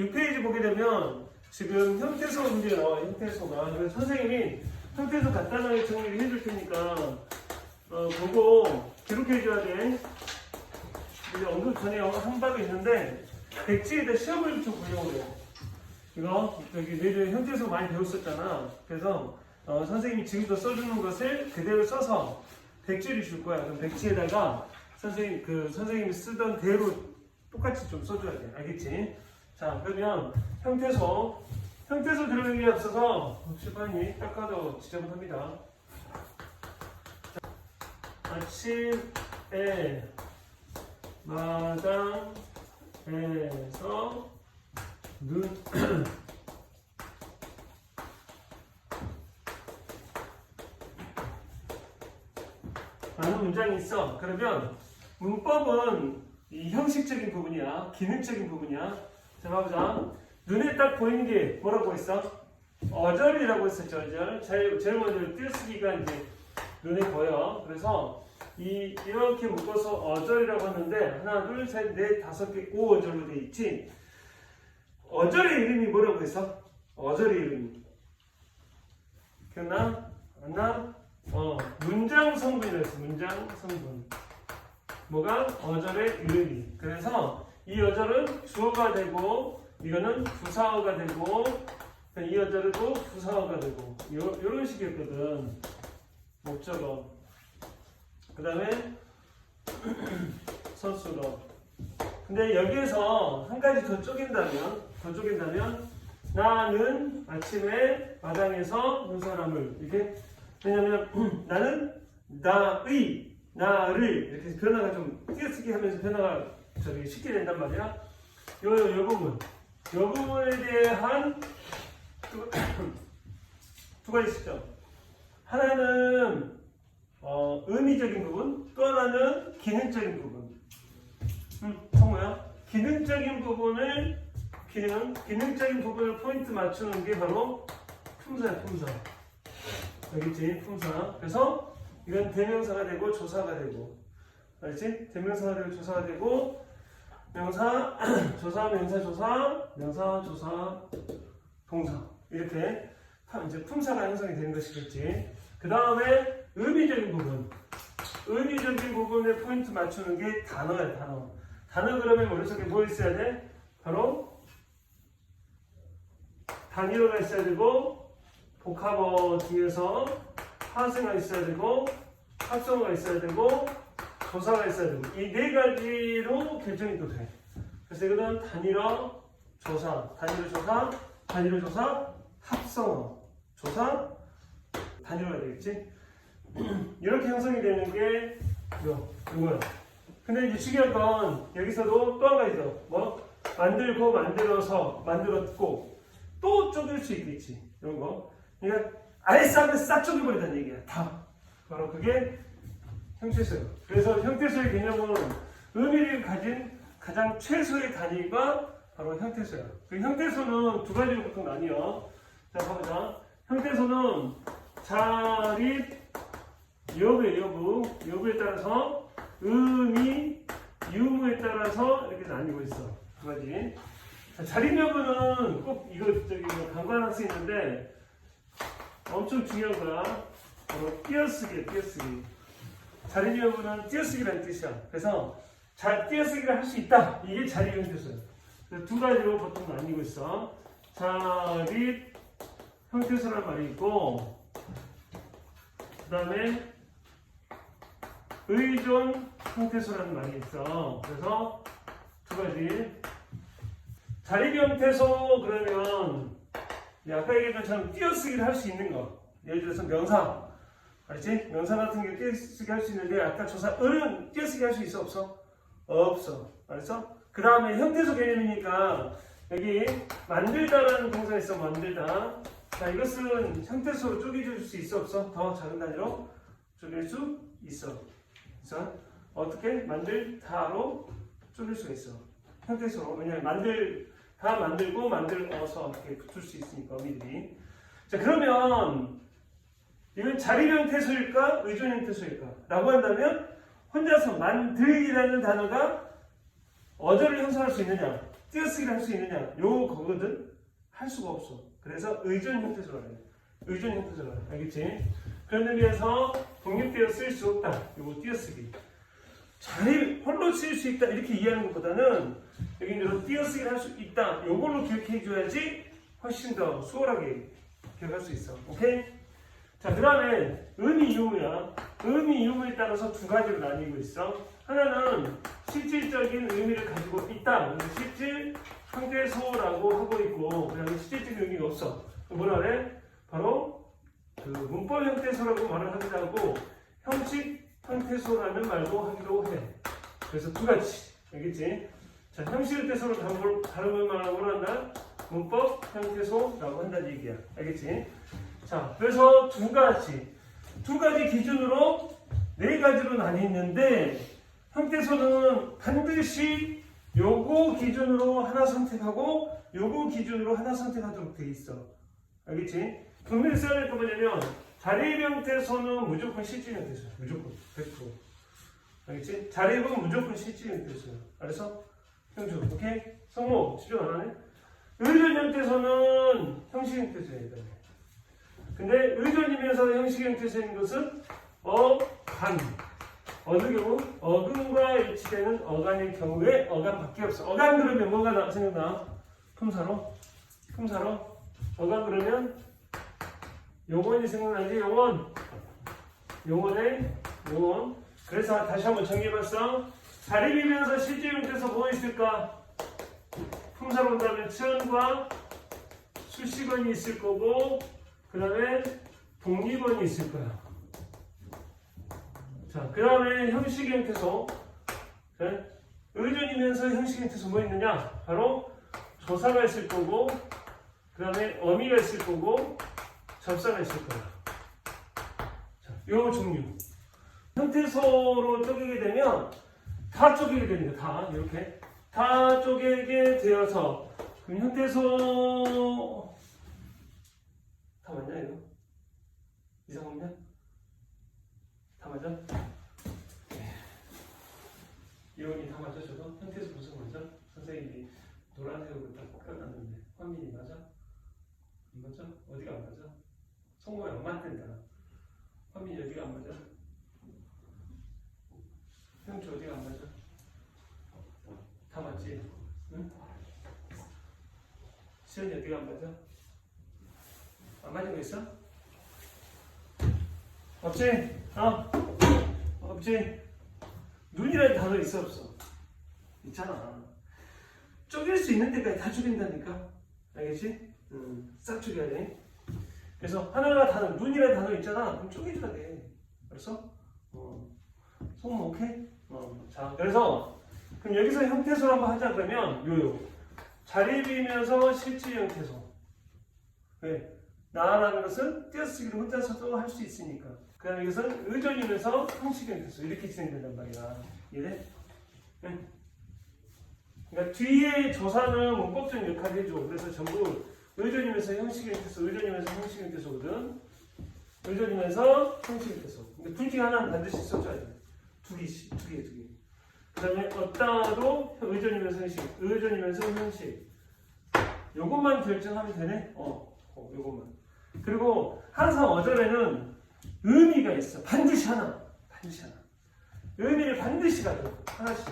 6페이지 보게 되면 지금 형태소 문제 나와요. 형태소가. 그래서 선생님이 형태소 간단하게 정리를 해줄 테니까 어, 보고 기록해 줘야 돼. 이제 언급 전에 한 바가 있는데 백지에다 시험을 좀 보려고 해요. 이거 여기 내일 형태소 많이 배웠었잖아. 그래서 어, 선생님이 지금부터 써주는 것을 그대로 써서 백지를 줄 거야. 그럼 백지에다가 선생님 그 선생님이 쓰던 대로 똑같이 좀 써줘야 돼. 알겠지? 자 그러면 형태소 형태소 들어가기 앞서서 출판이 닦아도 지저분합니다. 자, 아침에 마당에서 눈 라는 문장이 있어. 그러면 문법은 이 형식적인 부분이야. 기능적인 부분이야. 자, 봐보자. 눈에 딱 보이는 게 뭐라고 했어? 어절이라고 했었죠, 어절. 제일, 제일 먼저 띄어쓰기가 이제 눈에 보여. 그래서 이, 이렇게 묶어서 어절이라고 하는데, 하나, 둘, 셋, 넷, 다섯 개, 오 어절로 돼 있지. 어절의 이름이 뭐라고 했어? 어절의 이름이. 기억나? 안 나? 어, 문장 성분이라고 했어, 문장 성분. 뭐가? 어절의 이름이. 그래서 이 어절은 주어가 되고, 이거는 부사어가 되고, 이 어절은 또 부사어가 되고, 요, 요런 식이었거든. 목적어. 그 다음에 선수로. 근데 여기에서 한 가지 더 쪼갠다면, 더 쪼갠다면, 나는 아침에 마당에서 눈 사람을, 이렇게 왜냐면 나는 나의 나를 이렇게 변화가 좀 띄어쓰기 하면서 변화가 저기 쉽게 된단 말이야. 요, 요, 요 부분. 요 부분에 대한 두, 두 가지 시점. 하나는 어, 의미적인 부분, 또 하나는 기능적인 부분. 음, 성우야. 기능적인 부분을 기능, 기능적인 부분을 포인트 맞추는 게 바로 품사야, 품사. 알겠지? 품사. 그래서 이건 대명사가 되고 조사가 되고. 알지? 대명사가 되고 조사가 되고 명사, 조사, 명사, 조사, 명사, 조사, 동사. 이렇게 파- 이제 품사가 형성이 되는 것이겠지. 그 다음에 의미적인 부분. 의미적인 부분에 포인트 맞추는 게 단어야, 단어. 단어 그러면 머릿속에 뭐 있어야 돼? 바로 단위어가 있어야 되고 복합어 뒤에서 파생어가 있어야 되고 합성어가 있어야 되고 조사가 있어야 되고 이 네 가지로 결정이 또 돼. 그래서 이거는 단위어 조사, 단위어 조사, 단위어 조사, 합성어, 조사, 단위어가 되겠지. 이렇게 형성이 되는 게 이거, 이거야. 근데 이제 중요한 건 여기서도 또 한 가지 더. 뭐? 만들고, 만들어서, 만들었고, 또 쪼갤 수 있겠지. 이런 거. 그러니까 아예 싹을 싹 쪼개버리다는 얘기야. 다. 바로 그게 형태소예요. 그래서 형태소의 개념은 의미를 가진 가장 최소의 단위가 바로 형태소야. 그 형태소는 두 가지로 보통 나뉘어. 자, 봐보자. 형태소는 자립, 여부의 여부, 여부에 따라서 의미, 유무에 따라서 이렇게 나뉘고 있어. 두 가지. 자, 자립 여부는 꼭 이거 저기 뭐 간과할 수 있는데 엄청 중요한 거야. 바로 띄어쓰기, 띄어쓰기. 자립 여부는 띄어쓰기라는 뜻이야. 그래서 잘 띄어쓰기를 할 수 있다. 이게 자립 형태소야. 그래서 두 가지로 보통 나뉘고 있어. 자립 형태소란 말이 있고, 그 다음에 의존 형태소라는 말이 있어. 그래서 두 가지. 자립 형태소 그러면 네, 아까 얘기한 것처럼 띄어쓰기를 할 수 있는 거. 예를 들어서 명사. 알지? 명사 같은 게 띄어쓰기 할 수 있는데 아까 조사 을은 띄어쓰기 할 수 있어 없어? 없어. 알았어? 그 다음에 형태소 개념이니까 여기 만들다라는 동사 있어 만들다. 자 이것은 형태소로 쪼개줄 수 있어 없어? 더 작은 단위로 쪼갤 수 있어. 그래서 어떻게 만들다로 쪼갤 수가 있어. 형태소로 왜냐면 만들 다 만들고 만들어서 이렇게 붙을 수 있으니까 어미들이. 자 그러면 이건 자립 형태소일까 의존 형태소일까? 라고 한다면 혼자서 만들기라는 단어가 어절을 형성할 수 있느냐? 띄어쓰기를 할 수 있느냐? 요 거거든 할 수가 없어. 그래서 의존 형태소라 해. 의존 형태소라 해. 알겠지? 그런 의미에서 독립되어 쓸 수 없다. 요거 띄어쓰기. 자리 홀로 쓸 수 있다 이렇게 이해하는 것보다는 여기 이제 띄어쓰기를 할 수 있다. 요걸로 기억해 줘야지 훨씬 더 수월하게 기억할 수 있어. 오케이? 자, 그 다음에 의미 유무야. 의미 유무에 따라서 두 가지로 나뉘고 있어. 하나는 실질적인 의미를 가지고 있다. 실질 형태소라고 하고 있고, 그다음에 실질적인 의미가 없어. 뭐라 그래? 바로 그 문법 형태소라고 말을 하기도 하고, 형식 형태소라는 말도 하기도 해. 그래서 두 가지. 알겠지? 자, 형식 형태소로 다른 걸, 다른 걸 말하고 한다. 문법 형태소라고 한다는 얘기야. 알겠지? 자, 그래서 두 가지. 두 가지 기준으로 네 가지로 나뉘는데, 형태소는 반드시 요거 기준으로 하나 선택하고, 요거 기준으로 하나 선택하도록 돼 있어. 알겠지? 분명히 써야 될 거 뭐냐면, 자리 형태소는 무조건 실질 형태소야. 무조건. 100%. 알겠지? 자리는 무조건 실질 형태소야. 알았어? 형주, 오케이? 성모, 수정 안 하네? 의존 형태소는 형식 형태소야. 근데 의존이면서 형식 형태소인 것은 어간. 어느 경우? 어근과 일치되는 어간의 경우에 어간밖에 없어. 어간 그러면 뭐가 나, 생각나? 품사로? 품사로? 어간 그러면 용원이 생각나지? 용원. 용원의 용원. 그래서 다시 한번 정리해봤어. 자리비면서 실제 형태에서 뭐 있을까? 품사로 본다면 치원과 수식원이 있을 거고 그 다음에 독립원이 있을 거야. 자, 그 다음에 형식 형태소. 네? 의존이면서 형식 형태소 뭐 있느냐? 바로 조사가 있을 거고 그 다음에 어미가 있을 거고 접사가 있을 거야. 자, 요 종류. 형태소로 쪼개게 되면 다 쪼개게 됩니다. 다 이렇게 다 쪼개게 되어서 그럼 형태소 다 맞냐 이거? 이상 없냐? 다 맞아? 네. 이혼이 다 맞아 저도? 형태소 무슨 맞아? 선생님이 노란색으로 딱 껴놨는데 환민이 맞아? 안 맞아? 어디가 안 맞아? 성공이 안 맞는다 환민이 어디가 안 맞아? 형주 어디가 안 맞아? 다 맞지? 응? 시연이 어디가 안 맞아? 안 맞은 거 있어? 없지? 어? 없지? 눈이라는 단어 있어 없어? 있잖아 쪼갤 수 있는 데까지 다 쪼갠다니까 알겠지? 음, 싹 쪼개야 돼 그래서 하나가 단어 눈이라는 단어 있잖아 그럼 쪼개줘야 돼 알았어? 어. 소문 오케이? 어. 자 그래서 그럼 여기서 형태소를 한번 하자 그러면 요요 자리 비면서 실질 형태소 왜? 나라는 것은 띄어쓰기를 혼자서도 할 수 있으니까 그 다음에 이것은 의존이면서 형식 형태소 이렇게 진행된단 말이야 이해돼? 응. 그러니까 뒤에 조사는 문법적 역할을 해줘 그래서 전부 의존이면서 형식 형태소 의존이면서 형식 형태소거든 의존이면서 형식 형태소 근데 둘 중에 하나는 반드시 써줘야 돼 두 개씩, 두 개, 두 개. 그 다음에 어따도 의존이면서 형식, 의존이면서 형식. 요것만 결정하면 되네? 어, 어, 요것만. 그리고 항상 어절에는 의미가 있어. 반드시 하나. 반드시 하나. 의미를 반드시 가져. 하나씩.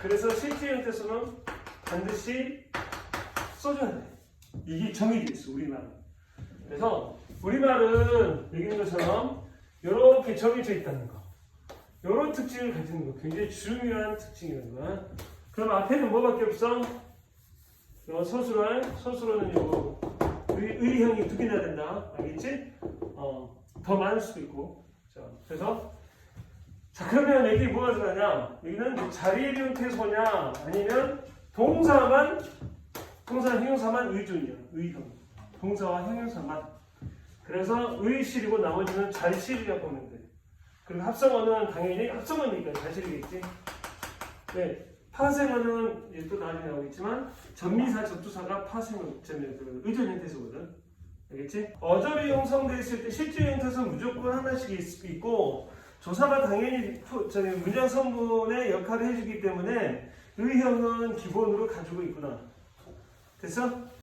그래서 실제 형태에서는 반드시 써줘야 돼. 이게 정해져 있어, 우리말은. 그래서 우리말은 여기 있는 것처럼 이렇게 정해져 있다는 거. 이런 특징을 가지는 거 굉장히 중요한 특징이라는 거야. 그럼 앞에는 뭐밖에 없어? 어, 서술할 서술어는 이거 의, 의형이 두 개나 된다. 알겠지? 어, 더 많을 수도 있고. 자, 그래서 자 그러면 여기 뭐가 들어가냐? 여기는 자리 형태소냐 아니면 동사만 동사 형용사만 의존이야. 의형. 동사와 형용사만. 그래서 의실이고 나머지는 잘실이라고 보면 돼. 그리고 합성어는 당연히 합성어니까 자실이겠지. 네, 파생어는 또 나중에 나오겠지만 전미사 접두사가 파생어 그 의존 형태소거든. 알겠지? 어절이 형성돼 있을 때 실제 형태소 무조건 하나씩 있- 있고 조사가 당연히 문장 성분의 역할을 해주기 때문에 의형은 기본으로 가지고 있구나. 됐어?